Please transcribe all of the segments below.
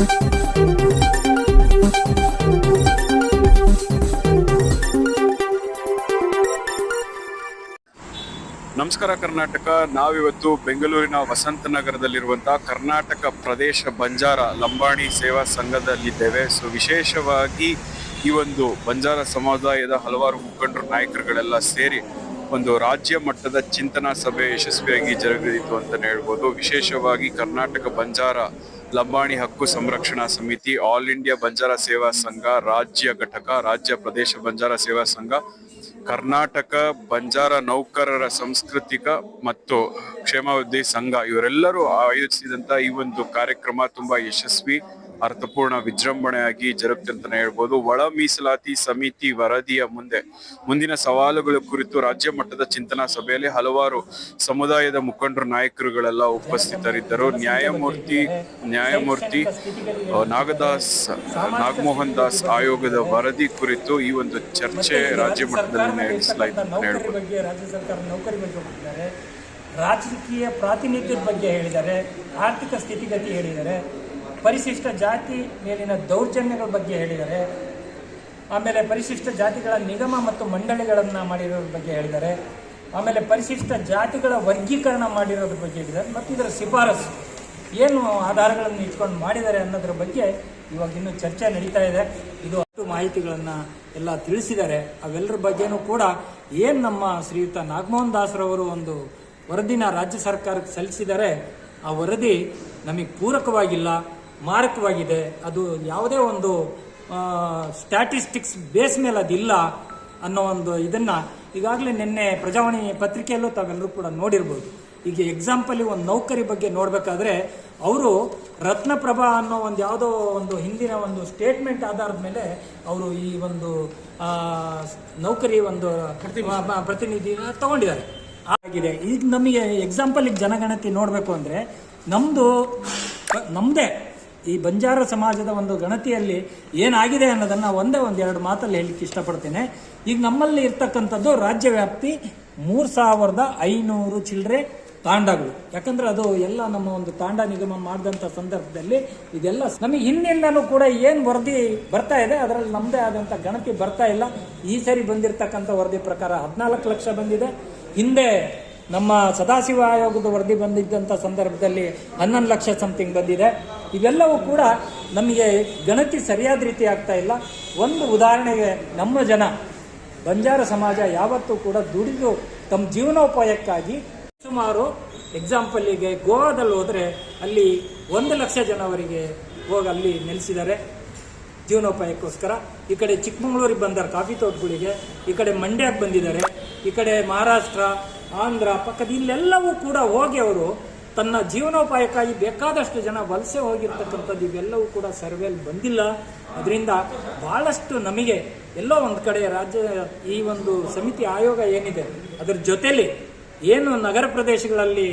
ನಮಸ್ಕಾರ ಕರ್ನಾಟಕ. ನಾವಿವತ್ತು ಬೆಂಗಳೂರಿನ ವಸಂತ ನಗರದಲ್ಲಿರುವಂತಹ ಕರ್ನಾಟಕ ಪ್ರದೇಶ ಬಂಜಾರ ಲಂಬಾಣಿ ಸೇವಾ ಸಂಘದಲ್ಲಿದ್ದೇವೆ. ಸೊ ವಿಶೇಷವಾಗಿ ಈ ಒಂದು ಬಂಜಾರ ಸಮುದಾಯದ ಹಲವಾರು ಮುಖಂಡರು, ನಾಯಕರುಗಳೆಲ್ಲ ಸೇರಿ ಒಂದು ರಾಜ್ಯ ಮಟ್ಟದ ಚಿಂತನಾ ಸಭೆ ಯಶಸ್ವಿಯಾಗಿ ಜರುಗಿದಿತ್ತು ಅಂತಲೇ ಹೇಳ್ಬೋದು. ವಿಶೇಷವಾಗಿ ಕರ್ನಾಟಕ ಬಂಜಾರ ಲಂಬಾಣಿ ಹಕ್ಕು ಸಂರಕ್ಷಣಾ ಸಮಿತಿ, ಆಲ್ ಇಂಡಿಯಾ ಬಂಜಾರ ಸೇವಾ ಸಂಘ, ರಾಜ್ಯ ಘಟಕ, ರಾಜ್ಯ ಪ್ರದೇಶ ಬಂಜಾರ ಸೇವಾ ಸಂಘ, ಕರ್ನಾಟಕ ಬಂಜಾರ ನೌಕರರ ಸಾಂಸ್ಕೃತಿಕ ಮತ್ತು ಕ್ಷೇಮಾಭಿವೃದ್ಧಿ ಸಂಘ. ಇವರೆಲ್ಲರೂ ಆಯೋಜಿಸಿದಂಥ ಈ ಒಂದು ಕಾರ್ಯಕ್ರಮ ತುಂಬಾ ಯಶಸ್ವಿ. ಅರ್ಥಪೂರ್ಣ ವಿಜೃಂಭಣೆಯಾಗಿ ಜರುಗುತ್ತೆ ಅಂತಾನೆ ಹೇಳ್ಬೋದು. ಒಳ ಮೀಸಲಾತಿ ಸಮಿತಿ ವರದಿಯ ಮುಂದೆ ಮುಂದಿನ ಸವಾಲುಗಳ ಕುರಿತು ರಾಜ್ಯ ಮಟ್ಟದ ಚಿಂತನಾ ಸಭೆಯಲ್ಲಿ ಹಲವಾರು ಸಮುದಾಯದ ಮುಖಂಡರು ನಾಯಕರುಗಳೆಲ್ಲ ಉಪಸ್ಥಿತರಿದ್ದರು. ನ್ಯಾಯಮೂರ್ತಿ ನ್ಯಾಯಮೂರ್ತಿ ನಾಗದಾಸ್ ನಾಗಮೋಹನ್ ದಾಸ್ ಆಯೋಗದ ವರದಿ ಕುರಿತು ಈ ಒಂದು ಚರ್ಚೆ ರಾಜ್ಯ ಮಟ್ಟದಲ್ಲಿ ನಡೆಸಲಾಯಿತು ಅಂತ ಹೇಳ್ಬೋದು. ರಾಜಕೀಯ ಪ್ರಾತಿನಿಧ್ಯದ ಬಗ್ಗೆ ಹೇಳಿದ್ದಾರೆ. ಆರ್ಥಿಕ ಸ್ಥಿತಿಗತಿ ಹೇಳಿದ್ದಾರೆ. ಪರಿಶಿಷ್ಟ ಜಾತಿ ಮೇಲಿನ ದೌರ್ಜನ್ಯಗಳ ಬಗ್ಗೆ ಹೇಳಿದ್ದಾರೆ ಆಮೇಲೆ ಪರಿಶಿಷ್ಟ ಜಾತಿಗಳ ನಿಗಮ ಮತ್ತು ಮಂಡಳಿಗಳನ್ನು ಮಾಡಿರೋದ್ರ ಬಗ್ಗೆ ಹೇಳಿದ್ದಾರೆ ಆಮೇಲೆ ಪರಿಶಿಷ್ಟ ಜಾತಿಗಳ ವರ್ಗೀಕರಣ ಮಾಡಿರೋದ್ರ ಬಗ್ಗೆ ಹೇಳಿದ್ದಾರೆ ಮತ್ತು ಇದರ ಶಿಫಾರಸು, ಏನು ಆಧಾರಗಳನ್ನು ಇಟ್ಕೊಂಡು ಮಾಡಿದ್ದಾರೆ ಅನ್ನೋದ್ರ ಬಗ್ಗೆ ಇವಾಗ ಇನ್ನೂ ಚರ್ಚೆ ನಡೀತಾ ಇದೆ. ಇದು ಅಷ್ಟು ಮಾಹಿತಿಗಳನ್ನು ಎಲ್ಲ ತಿಳಿಸಿದ್ದಾರೆ. ಅವೆಲ್ಲರ ಬಗ್ಗೆನೂ ಕೂಡ ಏನು ನಮ್ಮ ಶ್ರೀಯುತ ನಾಗಮೋಹನ್ ದಾಸ್ರವರು ಒಂದು ವರದಿನ ರಾಜ್ಯ ಸರ್ಕಾರಕ್ಕೆ ಸಲ್ಲಿಸಿದ್ದಾರೆ, ಆ ವರದಿ ನಮಗೆ ಪೂರಕವಾಗಿಲ್ಲ. ಮಾರಕವಾಗಿದೆ. ಅದು ಯಾವುದೇ ಒಂದು ಸ್ಟ್ಯಾಟಿಸ್ಟಿಕ್ಸ್ ಬೇಸ್ ಮೇಲೆ ಅದಿಲ್ಲ ಅನ್ನೋ ಒಂದು ಇದನ್ನು ಈಗಾಗಲೇ ನಿನ್ನೆ ಪ್ರಜಾವಾಣಿ ಪತ್ರಿಕೆಯಲ್ಲೂ ತಾವೆಲ್ಲರೂ ಕೂಡ ನೋಡಿರ್ಬೋದು. ಈಗ ಎಕ್ಸಾಂಪಲ್ ಒಂದು ನೌಕರಿ ಬಗ್ಗೆ ನೋಡಬೇಕಾದ್ರೆ ಅವರು ರತ್ನಪ್ರಭಾ ಅನ್ನೋ ಒಂದು ಯಾವುದೋ ಒಂದು ಹಿಂದಿನ ಒಂದು ಸ್ಟೇಟ್ಮೆಂಟ್ ಆಧಾರದ ಮೇಲೆ ಅವರು ಈ ಒಂದು ನೌಕರಿ ಒಂದು ಪ್ರತಿನಿಧಿ. ತಗೊಂಡಿದ್ದಾರೆ. ಆಗಿದೆ. ಈಗ ನಮಗೆ ಎಕ್ಸಾಂಪಲ್ ಈಗ ಜನಗಣತಿ ನೋಡಬೇಕು ಅಂದರೆ ನಮ್ಮದು ನಮ್ಮದೇ ಈ ಬಂಜಾರ ಸಮಾಜದ ಒಂದು ಗಣತಿಯಲ್ಲಿ ಏನಾಗಿದೆ ಅನ್ನೋದನ್ನ ಒಂದೇ ಒಂದು ಎರಡು ಮಾತಲ್ಲಿ ಹೇಳಲಿಕ್ಕೆ ಇಷ್ಟಪಡ್ತೇನೆ. ಈಗ ನಮ್ಮಲ್ಲಿ ಇರ್ತಕ್ಕಂಥದ್ದು ರಾಜ್ಯ ವ್ಯಾಪ್ತಿ ಮೂರು ಸಾವಿರದ ಐನೂರು ಚಿಲ್ಲರೆ ತಾಂಡಗಳು. ಯಾಕಂದ್ರೆ ಅದು ಎಲ್ಲ ನಮ್ಮ ಒಂದು ತಾಂಡ ನಿಗಮ ಮಾಡಿದಂಥ ಸಂದರ್ಭದಲ್ಲಿ ಇದೆಲ್ಲ ನಮಗೆ ಹಿಂದಿನಿಂದನೂ ಕೂಡ ಏನು ವರದಿ ಬರ್ತಾ ಇದೆ, ಅದರಲ್ಲಿ ನಮ್ಮದೇ ಆದಂಥ ಗಣತಿ ಬರ್ತಾ ಇಲ್ಲ. ಈ ಸರಿ ಬಂದಿರತಕ್ಕಂತ ವರದಿ ಪ್ರಕಾರ ಹದಿನಾಲ್ಕು ಲಕ್ಷ ಬಂದಿದೆ. ಹಿಂದೆ ನಮ್ಮ ಸದಾಶಿವ ಆಯೋಗದ ವರದಿ ಬಂದಿದ್ದಂಥ ಸಂದರ್ಭದಲ್ಲಿ ಹನ್ನೊಂದು ಲಕ್ಷ ಸಮಥಿಂಗ್ ಬಂದಿದೆ. ಇವೆಲ್ಲವೂ ಕೂಡ ನಮಗೆ ಗಣತಿ ಸರಿಯಾದ ರೀತಿ ಆಗ್ತಾ ಇಲ್ಲ. ಒಂದು ಉದಾಹರಣೆಗೆ ನಮ್ಮ ಜನ, ಬಂಜಾರ ಸಮಾಜ ಯಾವತ್ತೂ ಕೂಡ ದುಡಿದು ತಮ್ಮ ಜೀವನೋಪಾಯಕ್ಕಾಗಿ ಸುಮಾರು ಎಕ್ಸಾಂಪಲ್ಲಿಗೆ ಗೋವಾದಲ್ಲಿ ಹೋದರೆ ಅಲ್ಲಿ ಒಂದು ಲಕ್ಷ ಜನವರಿಗೆ ಹೋಗಿ ಅಲ್ಲಿ ನೆಲೆಸಿದ್ದಾರೆ. ಜೀವನೋಪಾಯಕ್ಕೋಸ್ಕರ. ಈ ಕಡೆ ಚಿಕ್ಕಮಗಳೂರಿಗೆ ಬಂದಾರೆ ಕಾಫಿ ತೋಟಗಳಿಗೆ, ಈ ಕಡೆ ಮಂಡ್ಯಕ್ಕೆ ಬಂದಿದ್ದಾರೆ, ಈ ಕಡೆ ಮಹಾರಾಷ್ಟ್ರ, ಆಂಧ್ರ, ಪಕ್ಕದ ಇಲ್ಲೆಲ್ಲವೂ ಕೂಡ ಹೋಗಿ ಅವರು ತನ್ನ ಜೀವನೋಪಾಯಕ್ಕಾಗಿ ಬೇಕಾದಷ್ಟು ಜನ ವಲಸೆ ಹೋಗಿರ್ತಕ್ಕಂಥದ್ದು ಇವೆಲ್ಲವೂ ಕೂಡ ಸರ್ವೆಯಲ್ಲಿ ಬಂದಿಲ್ಲ. ಅದರಿಂದ ಬಹಳಷ್ಟು ನಮಗೆ ಎಲ್ಲೋ ಒಂದು ಕಡೆ ರಾಜ್ಯ, ಈ ಒಂದು ಸಮಿತಿ ಆಯೋಗ ಏನಿದೆ, ಅದರ ಜೊತೆಯಲ್ಲಿ ಏನು ನಗರ ಪ್ರದೇಶಗಳಲ್ಲಿ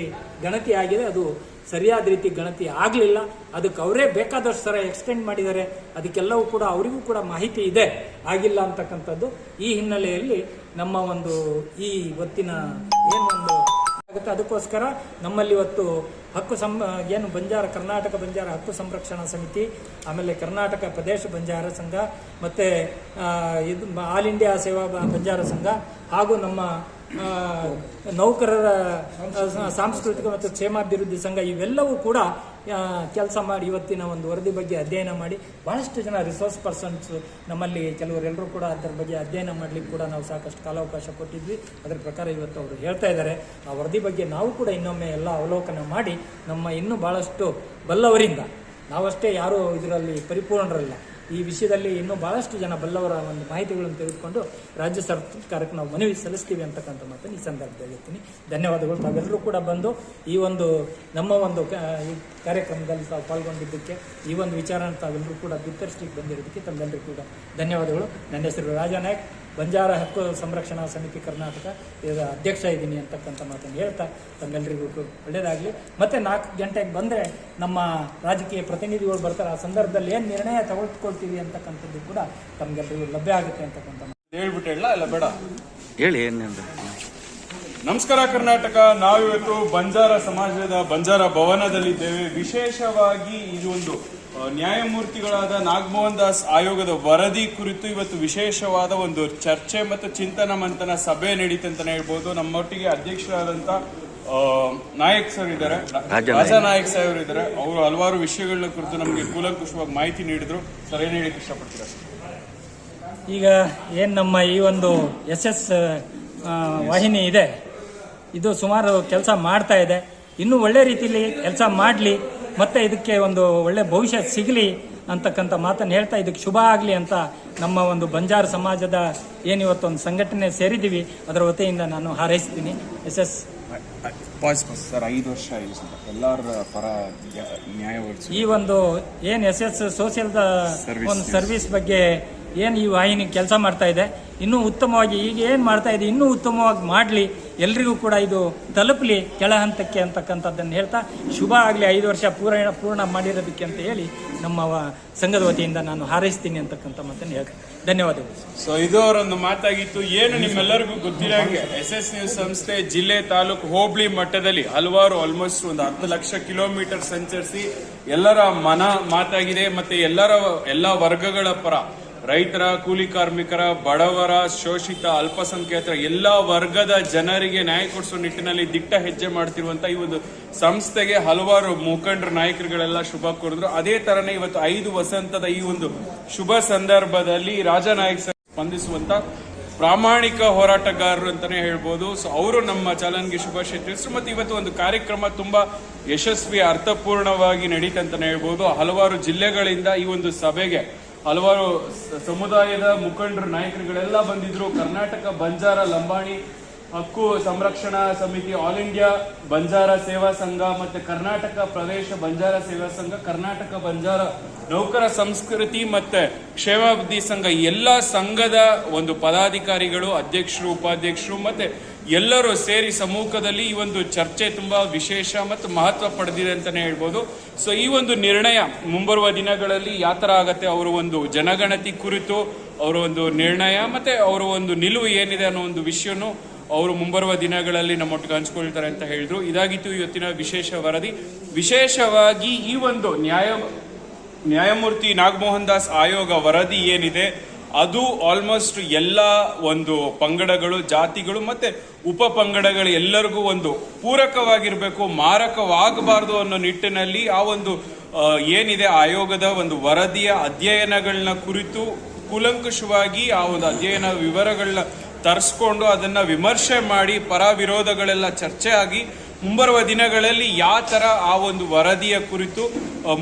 ಗಣತಿ ಆಗಿದೆ, ಅದು ಸರಿಯಾದ ರೀತಿ ಗಣತಿ ಆಗಲಿಲ್ಲ. ಅದಕ್ಕೆ ಅವರೇ ಬೇಕಾದಷ್ಟು ಸರ ಎಕ್ಸ್ಟೆಂಡ್ ಮಾಡಿದ್ದಾರೆ. ಅದಕ್ಕೆಲ್ಲವೂ ಕೂಡ ಅವರಿಗೂ ಕೂಡ ಮಾಹಿತಿ ಇದೆ. ಆಗಿಲ್ಲ ಅಂತಕ್ಕಂಥದ್ದು ಈ ಹಿನ್ನೆಲೆಯಲ್ಲಿ ನಮ್ಮ ಒಂದು ಈ ಇವತ್ತಿನ ಏನು ಅದಕ್ಕೋಸ್ಕರ ನಮ್ಮಲ್ಲಿ ಇವತ್ತು ಹಕ್ಕು ಸಂ, ಏನು ಬಂಜಾರ, ಕರ್ನಾಟಕ ಬಂಜಾರ ಹಕ್ಕು ಸಂರಕ್ಷಣಾ ಸಮಿತಿ, ಆಮೇಲೆ ಕರ್ನಾಟಕ ಪ್ರದೇಶ ಬಂಜಾರ ಸಂಘ, ಮತ್ತು ಇದು ಆಲ್ ಇಂಡಿಯಾ ಸೇವಾ ಬಂಜಾರ ಸಂಘ, ಹಾಗೂ ನಮ್ಮ ನೌಕರರ ಸಾಂಸ್ಕೃತಿಕ ಮತ್ತು ಕ್ಷೇಮಾಭಿವೃದ್ಧಿ ಸಂಘ ಇವೆಲ್ಲವೂ ಕೂಡ ಕೆಲಸ ಮಾಡಿ ಇವತ್ತಿನ ಒಂದು ವರದಿ ಬಗ್ಗೆ ಅಧ್ಯಯನ ಮಾಡಿ ಬಹಳಷ್ಟು ಜನ ರಿಸೋರ್ಸ್ ಪರ್ಸನ್ಸ್ ನಮ್ಮಲ್ಲಿ ಕೆಲವರೆಲ್ಲರೂ ಕೂಡ ಅದರ ಬಗ್ಗೆ ಅಧ್ಯಯನ ಮಾಡಲಿಕ್ಕೆ ಕೂಡ ನಾವು ಸಾಕಷ್ಟು ಕಾಲಾವಕಾಶ ಕೊಟ್ಟಿದ್ವಿ. ಅದರ ಪ್ರಕಾರ ಇವತ್ತು ಅವರು ಹೇಳ್ತಾ ಇದ್ದಾರೆ. ಆ ವರದಿ ಬಗ್ಗೆ ನಾವು ಕೂಡ ಇನ್ನೊಮ್ಮೆ ಎಲ್ಲ ಅವಲೋಕನ ಮಾಡಿ ನಮ್ಮ ಇನ್ನೂ ಬಹಳಷ್ಟು ಬಲ್ಲವರಿಂದ, ನಾವಷ್ಟೇ ಯಾರೂ ಇದರಲ್ಲಿ ಪರಿಪೂರ್ಣರಲ್ಲ, ಈ ವಿಷಯದಲ್ಲಿ ಇನ್ನೂ ಬಹಳಷ್ಟು ಜನ ಬಲ್ಲವರ ಒಂದು ಮಾಹಿತಿಗಳನ್ನು ತೆಗೆದುಕೊಂಡು ರಾಜ್ಯ ಸರ್ಕಾರಕ್ಕೆ ನಾವು ಮನವಿ ಸಲ್ಲಿಸ್ತೀವಿ ಅಂತಕ್ಕಂಥ ಮಾತನ್ನು ಈ ಸಂದರ್ಭದಲ್ಲಿ ಹೇಳ್ತೀನಿ. ಧನ್ಯವಾದಗಳು. ತಾವೆಲ್ಲರೂ ಕೂಡ ಬಂದು ಈ ಒಂದು ನಮ್ಮ ಒಂದು ಕಾರ್ಯಕ್ರಮದಲ್ಲಿ ತಾವು ಪಾಲ್ಗೊಂಡಿದ್ದಕ್ಕೆ ಈ ಒಂದು ವಿಚಾರನ ತಾವೆಲ್ಲರೂ ಕೂಡ ಬಿತ್ತರಿಸಲಿಕ್ಕೆ ಬಂದಿರೋದಕ್ಕೆ ತಮ್ಮೆಲ್ಲರೂ ಕೂಡ ಧನ್ಯವಾದಗಳು. ನನ್ನ ಹೆಸರು ರಾಜಾ ನಾಯ್ಕ್ ಬಂಜಾರ ಹಕ್ಕು ಸಂರಕ್ಷಣಾ ಸಮಿತಿ ಕರ್ನಾಟಕ ಇದರ ಅಧ್ಯಕ್ಷ ಇದ್ದೀನಿ ಅಂತಕ್ಕಂಥ ಮಾತನ್ನು ಹೇಳ್ತಾ ತಮ್ಮೆಲ್ಲರಿಗೂ ಒಳ್ಳೆಯದಾಗಲಿ ಮತ್ತು ನಾಲ್ಕು ಗಂಟೆಗೆ ಬಂದರೆ ನಮ್ಮ ರಾಜಕೀಯ ಪ್ರತಿನಿಧಿಗಳು ಬರ್ತಾರೆ. ಆ ಸಂದರ್ಭದಲ್ಲಿ ಏನು ನಿರ್ಣಯ ತಗೊಳ್ಕೊಳ್ತೀವಿ ಅಂತಕ್ಕಂಥದ್ದು ಕೂಡ ತಮಗೆಲ್ಲರಿಗೂ ಲಭ್ಯ ಆಗುತ್ತೆ ಅಂತಕ್ಕಂಥ ಮಾತು. ಹೇಳ್ಬಿಟ್ಟು ಹೇಳ ಇಲ್ಲ ಬೇಡ. ಹೇಳಿ ಏನೇನು ನಮಸ್ಕಾರ ಕರ್ನಾಟಕ. ನಾವಿವತ್ತು ಬಂಜಾರ ಸಮಾಜದ ಬಂಜಾರ ಭವನದಲ್ಲಿದ್ದೇವೆ. ವಿಶೇಷವಾಗಿ ಇದು ಒಂದು ನ್ಯಾಯಮೂರ್ತಿಗಳಾದ ನಾಗಮೋಹನ್ ದಾಸ್ ಆಯೋಗದ ವರದಿ ಕುರಿತು ಇವತ್ತು ವಿಶೇಷವಾದ ಒಂದು ಚರ್ಚೆ ಮತ್ತು ಚಿಂತನ ಮಂಥನ ಸಭೆ ನಡೀತಂತಾನೆ ಹೇಳ್ಬೋದು. ನಮ್ಮೊಟ್ಟಿಗೆ ಅಧ್ಯಕ್ಷರಾದಂತ ಆ, ನಾಯಕ್ ಸರ್ ಇದ್ದಾರೆ. ರಾಜಾ ನಾಯಕ್. ಸಾಹೇಬರು ಇದ್ದಾರೆ. ಅವರು ಹಲವಾರು ವಿಷಯಗಳನ್ನ ಕುರಿತು ನಮಗೆ ಕೂಲಂಕುಷವಾಗಿ ಮಾಹಿತಿ ನೀಡಿದ್ರು. ಸರ್ ಏನು ಹೇಳಿಕ್ಕೆ ಇಷ್ಟಪಡ್ತೀರಾ? ಈಗ ಏನು ನಮ್ಮ ಈ ಒಂದು ಎಸ್ ಎಸ್ ವಾಹಿನಿ ಇದೆ. ಇದು ಸುಮಾರು ಕೆಲಸ ಮಾಡ್ತಾ ಇದೆ. ಇನ್ನೂ ಒಳ್ಳೆ ರೀತಿಯಲ್ಲಿ ಕೆಲಸ ಮಾಡಲಿ ಮತ್ತೆ ಇದಕ್ಕೆ ಒಂದು ಒಳ್ಳೆ ಭವಿಷ್ಯ ಸಿಗಲಿ ಅಂತಕ್ಕಂಥ ಮಾತನ್ನು ಹೇಳ್ತಾ ಇದಕ್ಕೆ ಶುಭ ಆಗಲಿ ಅಂತ ನಮ್ಮ ಒಂದು ಬಂಜಾರ ಸಮಾಜದ ಏನಿವತ್ತು ಒಂದು ಸಂಘಟನೆ ಸೇರಿದ್ದೀವಿ ಅದರ ವತಿಯಿಂದ ನಾನು ಹಾರೈಸ್ತೀನಿ. S S. ಸರ್ ಐದು ವರ್ಷ ಎಲ್ಲರ ಪರ ನ್ಯಾಯ ಈ ಒಂದು ಏನು ಎಸ್ ಎಸ್ ಸೋಷಿಯಲ್ ಒಂದು ಸರ್ವಿಸ್ ಬಗ್ಗೆ ಏನು ಈ ವಾಹಿನಿ ಕೆಲಸ ಮಾಡ್ತಾ ಇದೆ? ಇನ್ನೂ ಉತ್ತಮವಾಗಿ ಈಗ ಏನು ಮಾಡ್ತಾ ಇದೆ? ಇನ್ನೂ ಉತ್ತಮವಾಗಿ ಮಾಡಲಿ. ಎಲ್ರಿಗೂ ಕೂಡ ಇದು ತಲುಪಲಿ ಕೆಳ ಹಂತಕ್ಕೆ ಅಂತಕ್ಕಂಥದ್ದನ್ನು ಹೇಳ್ತಾ, ಶುಭ ಆಗಲಿ. ಐದು ವರ್ಷ ಪೂರ್ಣ ಪೂರ್ಣ ಮಾಡಿರೋದಕ್ಕೆ ಅಂತ ಹೇಳಿ ನಮ್ಮ ಸಂಘದ ವತಿಯಿಂದ ನಾನು ಹಾರೈಸ್ತೀನಿ ಅಂತಕ್ಕಂಥ ಮಾತನ್ನು ಹೇಳ್ತೀನಿ. ಧನ್ಯವಾದಗಳು. ಸೊ ಇದು ಅವರೊಂದು ಮಾತಾಗಿತ್ತು. ಏನು ನಿಮ್ಮೆಲ್ಲರಿಗೂ ಗೊತ್ತಿರಂಗೆ ಎಸ್ ಎಸ್ ನ್ಯೂಸ್ ಸಂಸ್ಥೆ ಜಿಲ್ಲೆ ತಾಲೂಕು ಹೋಬಳಿ ಮಟ್ಟದಲ್ಲಿ ಹಲವಾರು ಆಲ್ಮೋಸ್ಟ್ ಒಂದು ಹತ್ತು ಲಕ್ಷ ಕಿಲೋಮೀಟರ್ ಸಂಚರಿಸಿ ಎಲ್ಲರ ಮನ ಮಾತಾಗಿದೆ. ಮತ್ತೆ ಎಲ್ಲರ, ಎಲ್ಲ ವರ್ಗಗಳ ಪರ ರೈತರ, ಕೂಲಿ ಕಾರ್ಮಿಕರ, ಬಡವರ, ಶೋಷಿತ, ಅಲ್ಪಸಂಖ್ಯಾತರ, ಎಲ್ಲ ವರ್ಗದ ಜನರಿಗೆ ನ್ಯಾಯ ಕೊಡಿಸೋ ನಿಟ್ಟಿನಲ್ಲಿ ದಿಟ್ಟ ಹೆಜ್ಜೆ ಮಾಡ್ತಿರುವಂತ ಈ ಒಂದು ಸಂಸ್ಥೆಗೆ ಹಲವಾರು ಮುಖಂಡರು, ನಾಯಕರುಗಳೆಲ್ಲ ಶುಭ ಕೋರಿದ್ರು. ಅದೇ ತರನೇ ಇವತ್ತು ಐದು ವಸಂತದ ಈ ಒಂದು ಶುಭ ಸಂದರ್ಭದಲ್ಲಿ ರಾಜ ನಾಯಕ್ ಸ್ಪಂದಿಸುವಂತ ಪ್ರಾಮಾಣಿಕ ಹೋರಾಟಗಾರರು ಅಂತಾನೆ ಹೇಳ್ಬೋದು. ಸೊ ಅವರು ನಮ್ಮ ಚಾಲನ್ಗೆ ಶುಭಾಶಯ ತಿಳಿಸಿದ್ರು ಮತ್ತು ಇವತ್ತು ಒಂದು ಕಾರ್ಯಕ್ರಮ ತುಂಬಾ ಯಶಸ್ವಿ, ಅರ್ಥಪೂರ್ಣವಾಗಿ ನಡೀತಂತಾನೆ ಹೇಳ್ಬೋದು. ಹಲವಾರು ಜಿಲ್ಲೆಗಳಿಂದ ಈ ಒಂದು ಸಭೆಗೆ ಹಲವಾರು ಸಮುದಾಯದ ಮುಖಂಡರು, ನಾಯಕರುಗಳೆಲ್ಲ ಬಂದಿದ್ರು. ಕರ್ನಾಟಕ ಬಂಜಾರ ಲಂಬಾಣಿ ಹಕ್ಕು ಸಂರಕ್ಷಣಾ ಸಮಿತಿ ಆಲ್ ಇಂಡಿಯಾ ಬಂಜಾರ ಸೇವಾ ಸಂಘ ಮತ್ತೆ ಕರ್ನಾಟಕ ಪ್ರದೇಶ ಬಂಜಾರ ಸೇವಾ ಸಂಘ, ಕರ್ನಾಟಕ ಬಂಜಾರ ನೌಕರ ಸಂಸ್ಕೃತಿ ಮತ್ತೆ ಕ್ಷೇಮಾಭಿವೃದ್ಧಿ ಸಂಘ ಎಲ್ಲ ಸಂಘದ ಒಂದು ಪದಾಧಿಕಾರಿಗಳು, ಅಧ್ಯಕ್ಷರು, ಉಪಾಧ್ಯಕ್ಷರು ಮತ್ತೆ ಎಲ್ಲರೂ ಸೇರಿ ಸಮ್ಮುಖದಲ್ಲಿ ಈ ಒಂದು ಚರ್ಚೆ ತುಂಬ ವಿಶೇಷ ಮತ್ತು ಮಹತ್ವ ಪಡೆದಿದೆ ಅಂತಲೇ ಹೇಳ್ಬೋದು. ಸೊ ಈ ಒಂದು ನಿರ್ಣಯ ಮುಂಬರುವ ದಿನಗಳಲ್ಲಿ ಯಾವ ಥರ ಆಗತ್ತೆ? ಅವರ ಒಂದು ಜನಗಣತಿ ಕುರಿತು, ಅವರ ಒಂದು ನಿರ್ಣಯ ಮತ್ತು ಅವರ ಒಂದು ನಿಲುವು ಏನಿದೆ ಅನ್ನೋ ಒಂದು ವಿಷಯನೂ ಅವರು ಮುಂಬರುವ ದಿನಗಳಲ್ಲಿ ನಮ್ಮೊಟ್ಟಿಗೆ ಹಂಚ್ಕೊಳ್ತಾರೆ ಅಂತ ಹೇಳಿದ್ರು. ಇದಾಗಿತ್ತು ಇವತ್ತಿನ ವಿಶೇಷ ವರದಿ. ವಿಶೇಷವಾಗಿ ಈ ಒಂದು ನ್ಯಾಯ, ನ್ಯಾಯಮೂರ್ತಿ ನಾಗಮೋಹನ್ ದಾಸ್ ಆಯೋಗ ವರದಿ ಏನಿದೆ? ಅದು ಆಲ್ಮೋಸ್ಟ್ ಎಲ್ಲ ಒಂದು ಪಂಗಡಗಳು, ಜಾತಿಗಳು ಮತ್ತೆ ಉಪ ಪಂಗಡಗಳು ಎಲ್ಲರಿಗೂ ಒಂದು ಪೂರಕವಾಗಿರಬೇಕು, ಮಾರಕವಾಗಬಾರದು ಅನ್ನೋ ನಿಟ್ಟಿನಲ್ಲಿ ಆ ಒಂದು ಏನಿದೆ ಆಯೋಗದ ಒಂದು ವರದಿಯ ಅಧ್ಯಯನಗಳನ್ನ ಕುರಿತು ಕೂಲಂಕುಷವಾಗಿ ಆ ಒಂದು ಅಧ್ಯಯನ ವಿವರಗಳನ್ನ ತರಿಸ್ಕೊಂಡು ಅದನ್ನ ವಿಮರ್ಶೆ ಮಾಡಿ ಪರ ವಿರೋಧಗಳೆಲ್ಲ ಚರ್ಚೆ ಆಗಿ ಮುಂಬರುವ ದಿನಗಳಲ್ಲಿ ಯಾವ ಥರ ಆ ಒಂದು ವರದಿಯ ಕುರಿತು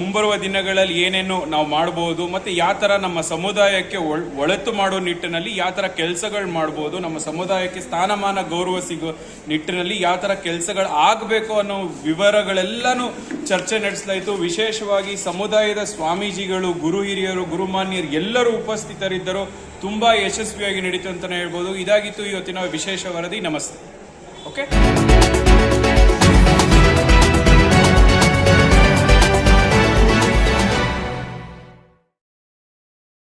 ಮುಂಬರುವ ದಿನಗಳಲ್ಲಿ ಏನೇನು ನಾವು ಮಾಡ್ಬೋದು, ಮತ್ತು ಯಾವ ಥರ ನಮ್ಮ ಸಮುದಾಯಕ್ಕೆ ಒಳಿತು ಮಾಡೋ ನಿಟ್ಟಿನಲ್ಲಿ ಯಾವ ಥರ ಕೆಲಸಗಳು ಮಾಡ್ಬೋದು, ನಮ್ಮ ಸಮುದಾಯಕ್ಕೆ ಸ್ಥಾನಮಾನ ಗೌರವ ಸಿಗೋ ನಿಟ್ಟಿನಲ್ಲಿ ಯಾವ ಥರ ಕೆಲಸಗಳು ಆಗಬೇಕು ಅನ್ನೋ ವಿವರಗಳೆಲ್ಲನೂ ಚರ್ಚೆ ನಡೆಸಲಾಯಿತು. ವಿಶೇಷವಾಗಿ ಸಮುದಾಯದ ಸ್ವಾಮೀಜಿಗಳು, ಗುರು ಹಿರಿಯರು ಗುರುಮಾನ್ಯರು ಎಲ್ಲರೂ ಉಪಸ್ಥಿತರಿದ್ದರು ತುಂಬ ಯಶಸ್ವಿಯಾಗಿ ನಡೀತು ಅಂತಲೇ ಹೇಳ್ಬೋದು. ಇದಾಗಿತ್ತು ಇವತ್ತಿನ ವಿಶೇಷ ವರದಿ. ನಮಸ್ತೆ. ಓಕೆ